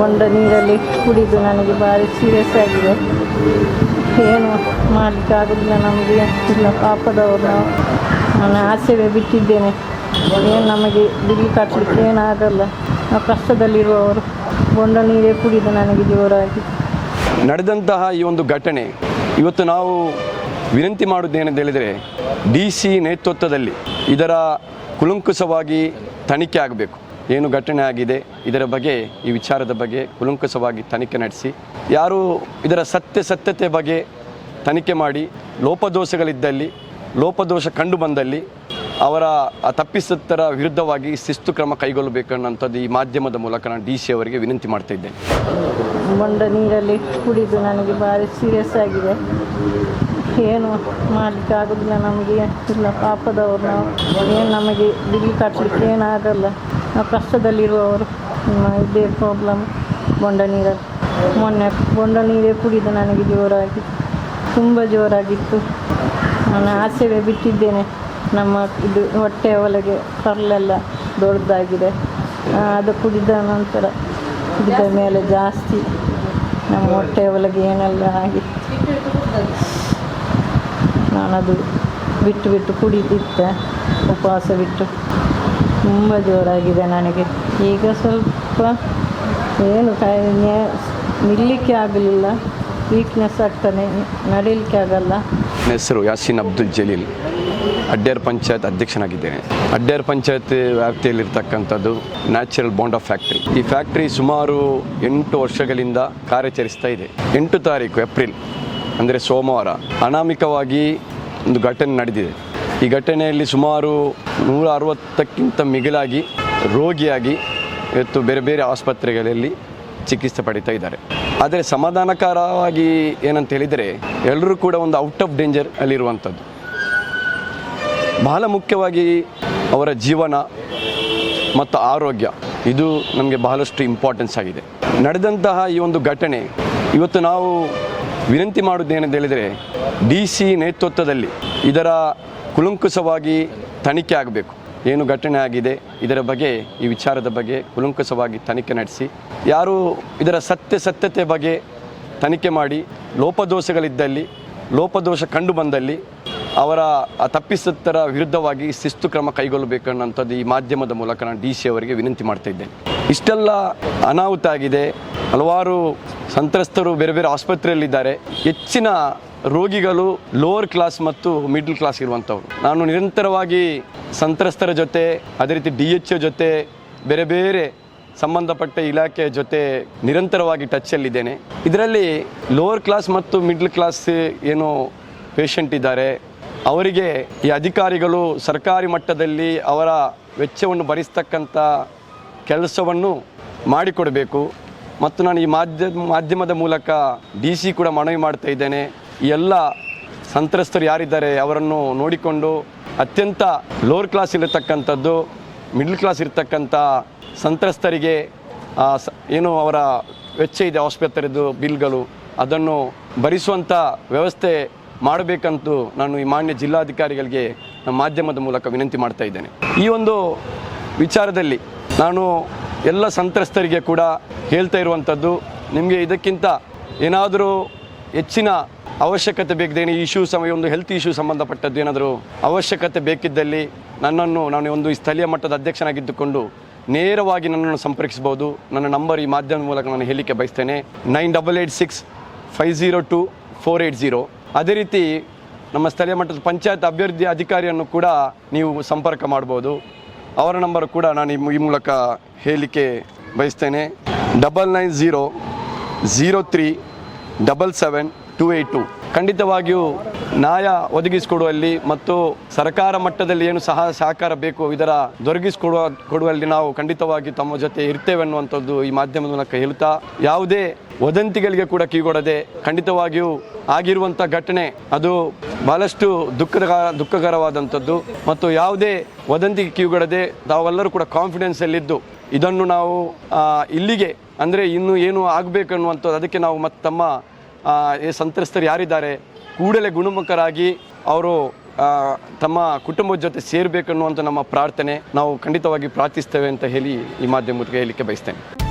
ಮೊಂಡ ನೀರಲ್ಲಿ ಕುಡಿದು ನನಗೆ ಭಾರಿ ಸೀರಿಯಸ್ ಆಗಿದೆ. ಏನು ಮಾಡಲಿಕ್ಕೆ ಆಗೋದಿಲ್ಲ ನಮಗೆ ಇಲ್ಲ ಪಾಪದವರು. ನಾವು ನಾನು ಆಸೆವೇ ಬಿಟ್ಟಿದ್ದೇನೆ. ಏನು ನಮಗೆ ಬಿಲ್ ಕಟ್ಟಲಿಕ್ಕೆ ಏನಾಗಲ್ಲ. ನಾವು ಕಷ್ಟದಲ್ಲಿರುವವರು ಬೊಂಡ ನೀರೇ ಕುಡಿದು ನನಗೆ ಜೋರಾಗಿ. ನಡೆದಂತಹ ಈ ಒಂದು ಘಟನೆ, ಇವತ್ತು ನಾವು ವಿನಂತಿ ಮಾಡುವುದೇನೆಂದು ಹೇಳಿದರೆ, ಡಿ ಸಿ ನೇತೃತ್ವದಲ್ಲಿ ಇದರ ಕುಲಂಕುಷವಾಗಿ ತನಿಖೆ ಆಗಬೇಕು. ಏನು ಘಟನೆ ಆಗಿದೆ, ಇದರ ಬಗ್ಗೆ, ಈ ವಿಚಾರದ ಬಗ್ಗೆ ಕುಲಂಕುಷವಾಗಿ ತನಿಖೆ ನಡೆಸಿ. ಯಾರು ಇದರ ಸತ್ಯ ಸತ್ಯತೆ ಬಗ್ಗೆ ತನಿಖೆ ಮಾಡಿ, ಲೋಪದೋಷಗಳಿದ್ದಲ್ಲಿ, ಲೋಪದೋಷ ಕಂಡು ಬಂದಲ್ಲಿ, ಅವರ ತಪ್ಪಿಸುತ್ತರ ವಿರುದ್ಧವಾಗಿ ಶಿಸ್ತು ಕ್ರಮ ಕೈಗೊಳ್ಳಬೇಕನ್ನೋಂಥದ್ದು ಈ ಮಾಧ್ಯಮದ ಮೂಲಕ ನಾನು ಡಿ ಸಿ ಅವರಿಗೆ ವಿನಂತಿ ಮಾಡ್ತಾ ಇದ್ದೇನೆ. ಮೊಂಡ ನೀರಲ್ಲಿ ಕುಡಿದು ನನಗೆ ಭಾರಿ ಸೀರಿಯಸ್ ಆಗಿದೆ. ಏನು ಮಾಡಲಿಕ್ಕೆ ಆಗೋದಿಲ್ಲ ನಮಗೆ ಇಲ್ಲ ಪಾಪದವ್ರು ನಾವು ಏನು ನಮಗೆ ಬಿಲ್ ಕಟ್ಟಲಿಕ್ಕೆ ಏನಾಗಲ್ಲ. ಕಷ್ಟದಲ್ಲಿರುವವರು. ಇದೇ ಪ್ರಾಬ್ಲಮ್ ಬೊಂಡ ನೀರಲ್ಲಿ ಮೊನ್ನೆ ಬೊಂಡ ನೀರೇ ಕುಡಿದು ನನಗೆ ಜೋರಾಗಿ, ತುಂಬ ಜೋರಾಗಿತ್ತು. ನಾನು ಆಸೆವೇ ಬಿಟ್ಟಿದ್ದೇನೆ. ನಮ್ಮ ಇದು ಹೊಟ್ಟೆಯ ಒಳಗೆ ಕರ್ಲೆಲ್ಲ ದೊಡ್ಡದಾಗಿದೆ ಅದು ಕುಡಿದ ನಂತರ ಕುಡಿದ ಮೇಲೆ ಜಾಸ್ತಿ ನಮ್ಮ ಹೊಟ್ಟೆಯ ಒಳಗೆ ಏನೆಲ್ಲ ಆಗಿ ನಾನದು ಬಿಟ್ಟು ಬಿಟ್ಟು ಕುಡಿದಿದ್ದೆ. ಉಪವಾಸ ಬಿಟ್ಟು. ತುಂಬ ಜೋರಾಗಿದೆ ನನಗೆ. ಈಗ ಸ್ವಲ್ಪ ಏನು ನಿಲ್ಲಿಕ್ಕೆ ಆಗಲಿಲ್ಲ. ವೀಕ್ನೆಸ್ ಆಗ್ತಾನೆ, ನಡೀಲಿಕ್ಕೆ ಆಗಲ್ಲ. ಹೆಸರು ಯಾಸೀನ್ ಅಬ್ದುಲ್ ಜಲೀಲ್. ಅಡ್ಡೇರ್ ಪಂಚಾಯತ್ ಅಧ್ಯಕ್ಷನಾಗಿದ್ದೇನೆ. ಅಡ್ಡೇರ್ ಪಂಚಾಯತ್ ವ್ಯಾಪ್ತಿಯಲ್ಲಿರ್ತಕ್ಕಂಥದ್ದು ನ್ಯಾಚುರಲ್ ಬಾಂಡ್ ಆಫ್ ಫ್ಯಾಕ್ಟ್ರಿ. ಈ ಫ್ಯಾಕ್ಟ್ರಿ ಸುಮಾರು ಎಂಟು ವರ್ಷಗಳಿಂದ ಕಾರ್ಯಾಚರಿಸ್ತಾ ಇದೆ. ಎಂಟು ತಾರೀಕು, ಏಪ್ರಿಲ್, ಅಂದರೆ ಸೋಮವಾರ, ಅನಾಮಿಕವಾಗಿ ಒಂದು ಘಟನೆ ನಡೆದಿದೆ. ಈ ಘಟನೆಯಲ್ಲಿ ಸುಮಾರು ನೂರ ಅರವತ್ತಕ್ಕಿಂತ ಮಿಗಿಲಾಗಿ ರೋಗಿಯಾಗಿ ಇವತ್ತು ಬೇರೆ ಬೇರೆ ಆಸ್ಪತ್ರೆಗಳಲ್ಲಿ ಚಿಕಿತ್ಸೆ ಪಡಿತಾ ಇದ್ದಾರೆ. ಆದರೆ ಸಮಾಧಾನಕರವಾಗಿ ಏನಂತ ಹೇಳಿದರೆ ಎಲ್ಲರೂ ಕೂಡ ಒಂದು ಔಟ್ ಆಫ್ ಡೇಂಜರ್ ಅಲ್ಲಿರುವಂಥದ್ದು. ಬಹಳ ಮುಖ್ಯವಾಗಿ ಅವರ ಜೀವನ ಮತ್ತು ಆರೋಗ್ಯ, ಇದು ನಮಗೆ ಬಹಳಷ್ಟು ಇಂಪಾರ್ಟೆನ್ಸ್ ಆಗಿದೆ. ನಡೆದಂತಹ ಈ ಒಂದು ಘಟನೆ, ಇವತ್ತು ನಾವು ವಿನಂತಿ ಮಾಡುವುದೇನೆಂದು ಹೇಳಿದರೆ, ಡಿ ಸಿ ನೇತೃತ್ವದಲ್ಲಿ ಇದರ ಕುಲಂಕುಷವಾಗಿ ತನಿಖೆ ಆಗಬೇಕು. ಏನು ಘಟನೆ ಆಗಿದೆ, ಇದರ ಬಗ್ಗೆ, ಈ ವಿಚಾರದ ಬಗ್ಗೆ ಕುಲಂಕುಷವಾಗಿ ತನಿಖೆ ನಡೆಸಿ. ಯಾರು ಇದರ ಸತ್ಯ ಸತ್ಯತೆ ಬಗ್ಗೆ ತನಿಖೆ ಮಾಡಿ, ಲೋಪದೋಷಗಳಿದ್ದಲ್ಲಿ, ಲೋಪದೋಷ ಕಂಡು ಬಂದಲ್ಲಿ, ಅವರ ತಪ್ಪಿಸತ್ತರ ವಿರುದ್ಧವಾಗಿ ಶಿಸ್ತು ಕ್ರಮ ಕೈಗೊಳ್ಳಬೇಕನ್ನೋಂಥದ್ದು ಈ ಮಾಧ್ಯಮದ ಮೂಲಕ ನಾನು ಡಿ ಸಿ ಅವರಿಗೆ ವಿನಂತಿ ಮಾಡ್ತಾ ಇದ್ದೇನೆ. ಇಷ್ಟೆಲ್ಲ ಅನಾಹುತ ಆಗಿದೆ, ಹಲವಾರು ಸಂತ್ರಸ್ತರು ಬೇರೆ ಬೇರೆ ಆಸ್ಪತ್ರೆಯಲ್ಲಿದ್ದಾರೆ. ಹೆಚ್ಚಿನ ರೋಗಿಗಳು ಲೋವರ್ ಕ್ಲಾಸ್ ಮತ್ತು ಮಿಡ್ಲ್ ಕ್ಲಾಸ್ ಇರುವಂಥವ್ರು. ನಾನು ನಿರಂತರವಾಗಿ ಸಂತ್ರಸ್ತರ ಜೊತೆ, ಅದೇ ರೀತಿ ಡಿ ಎಚ್ ಜೊತೆ, ಬೇರೆ ಬೇರೆ ಸಂಬಂಧಪಟ್ಟ ಇಲಾಖೆಯ ಜೊತೆ ನಿರಂತರವಾಗಿ ಟಚ್ಚಲ್ಲಿದ್ದೇನೆ ಇದರಲ್ಲಿ ಲೋವರ್ ಕ್ಲಾಸ್ ಮತ್ತು ಮಿಡ್ಲ್ ಕ್ಲಾಸ್ ಏನು ಪೇಷಂಟ್ ಇದ್ದಾರೆ. ಅವರಿಗೆ ಈ ಅಧಿಕಾರಿಗಳು ಸರ್ಕಾರಿ ಮಟ್ಟದಲ್ಲಿ ಅವರ ವೆಚ್ಚವನ್ನು ಭರಿಸ್ತಕ್ಕಂಥ ಕೆಲಸವನ್ನು ಮಾಡಿಕೊಡಬೇಕು. ಮತ್ತು ನಾನು ಈ ಮಾಧ್ಯಮ, ಮಾಧ್ಯಮದ ಮೂಲಕ ಡಿ ಸಿ ಕೂಡ ಮನವಿ ಮಾಡ್ತಾ ಇದ್ದೇನೆ. ಎಲ್ಲ ಸಂತ್ರಸ್ತರು ಯಾರಿದ್ದಾರೆ ಅವರನ್ನು ನೋಡಿಕೊಂಡು ಅತ್ಯಂತ ಲೋವರ್ ಕ್ಲಾಸ್ ಇರತಕ್ಕಂಥದ್ದು ಮಿಡ್ಲ್ ಕ್ಲಾಸ್ ಇರತಕ್ಕಂಥ ಸಂತ್ರಸ್ತರಿಗೆ ಏನು ಅವರ ವೆಚ್ಚ ಇದೆ, ಆಸ್ಪತ್ರೆದು, ಬಿಲ್ಗಳು, ಅದನ್ನು ಭರಿಸುವಂಥ ವ್ಯವಸ್ಥೆ ಮಾಡಬೇಕಂತೂ ನಾನು ಈ ಮಾನ್ಯ ಜಿಲ್ಲಾಧಿಕಾರಿಗಳಿಗೆ ನಮ್ಮ ಮಾಧ್ಯಮದ ಮೂಲಕ ವಿನಂತಿ ಮಾಡ್ತಾ ಇದ್ದೇನೆ. ಈ ಒಂದು ವಿಚಾರದಲ್ಲಿ ನಾನು ಎಲ್ಲ ಸಂತ್ರಸ್ತರಿಗೆ ಕೂಡ ಹೇಳ್ತಾ ಇರುವಂಥದ್ದು, ನಿಮಗೆ ಇದಕ್ಕಿಂತ ಏನಾದರೂ ಹೆಚ್ಚಿನ ಅವಶ್ಯಕತೆ ಬೇಕಿದ್ದೇನೆ ಈ ಇಶ್ಯೂ ಸಮಯ ಒಂದು ಹೆಲ್ತ್ ಇಶ್ಯೂ ಸಂಬಂಧಪಟ್ಟದ್ದು ಏನಾದರೂ ಅವಶ್ಯಕತೆ ಬೇಕಿದ್ದಲ್ಲಿ ನನ್ನನ್ನು, ನಾನು ಒಂದು ಸ್ಥಳೀಯ ಮಟ್ಟದ ಅಧ್ಯಕ್ಷನಾಗಿದ್ದುಕೊಂಡು ನೇರವಾಗಿ ನನ್ನನ್ನು ಸಂಪರ್ಕಿಸಬಹುದು. ನನ್ನ ನಂಬರ್ ಈ ಮಾಧ್ಯಮದ ಮೂಲಕ ನಾನು ಹೇಳಲಿಕ್ಕೆ ಬಯಸ್ತೇನೆ. Nine double eight six five zero two four eight zero. ಅದೇ ರೀತಿ ನಮ್ಮ ಸ್ಥಳೀಯ ಮಟ್ಟದ ಪಂಚಾಯತ್ ಅಭಿವೃದ್ಧಿ ಅಧಿಕಾರಿಯನ್ನು ಕೂಡ ನೀವು ಸಂಪರ್ಕ ಮಾಡ್ಬೋದು ಅವರ ನಂಬರ್ ಕೂಡ ನಾನು ಈ ಮೂಲಕ ಹೇಳಲಿಕ್ಕೆ ಬಯಸ್ತೇನೆ. Double nine zero zero three, double seven two eight two. ಖಂಡಿತವಾಗಿಯೂ ನ್ಯಾಯ ಒದಗಿಸಿಕೊಡುವಲ್ಲಿ ಮತ್ತು ಸರ್ಕಾರ ಮಟ್ಟದಲ್ಲಿ ಏನು ಸಹ ಸಹಕಾರ ಬೇಕು, ಇದರ ದೊರಕಿಸಿಕೊಡುವ ಕೊಡುವಲ್ಲಿ ನಾವು ಖಂಡಿತವಾಗಿ ತಮ್ಮ ಜೊತೆ ಇರ್ತೇವೆ ಅನ್ನುವಂಥದ್ದು ಈ ಮಾಧ್ಯಮದ ಮೂಲಕ ಹೇಳ್ತಾ, ಯಾವುದೇ ವದಂತಿಗಳಿಗೆ ಕೂಡ ಕಿಗೊಡದೆ ಖಂಡಿತವಾಗಿಯೂ ಆಗಿರುವಂಥ ಘಟನೆ, ಅದು ಬಹಳಷ್ಟು ದುಃಖದ, ದುಃಖಕರವಾದಂಥದ್ದು ಮತ್ತು ಯಾವುದೇ ವದಂತಿಗೆ ಕಿವಿಗೊಡದೆ ತಾವೆಲ್ಲರೂ ಕೂಡ ಕಾನ್ಫಿಡೆನ್ಸಲ್ಲಿದ್ದು, ಇದನ್ನು ನಾವು ಇಲ್ಲಿಗೆ, ಅಂದರೆ ಇನ್ನು ಏನು ಆಗಬೇಕನ್ನುವಂಥದ್ದು ಅದಕ್ಕೆ ನಾವು ಮತ್ತು ತಮ್ಮ ಸಂತ್ರಸ್ತರು ಯಾರಿದ್ದಾರೆ? ಕೂಡಲೇ ಗುಣಮುಖರಾಗಿ ಅವರು ತಮ್ಮ ಕುಟುಂಬದ ಜೊತೆ ಸೇರಬೇಕನ್ನುವಂಥ ನಮ್ಮ ಪ್ರಾರ್ಥನೆ ನಾವು ಖಂಡಿತವಾಗಿ ಪ್ರಾರ್ಥಿಸ್ತೇವೆ ಅಂತ ಹೇಳಿ ಈ ಮಾಧ್ಯಮಕ್ಕೆ ಹೇಳಲಿಕ್ಕೆ ಬಯಸ್ತೇನೆ.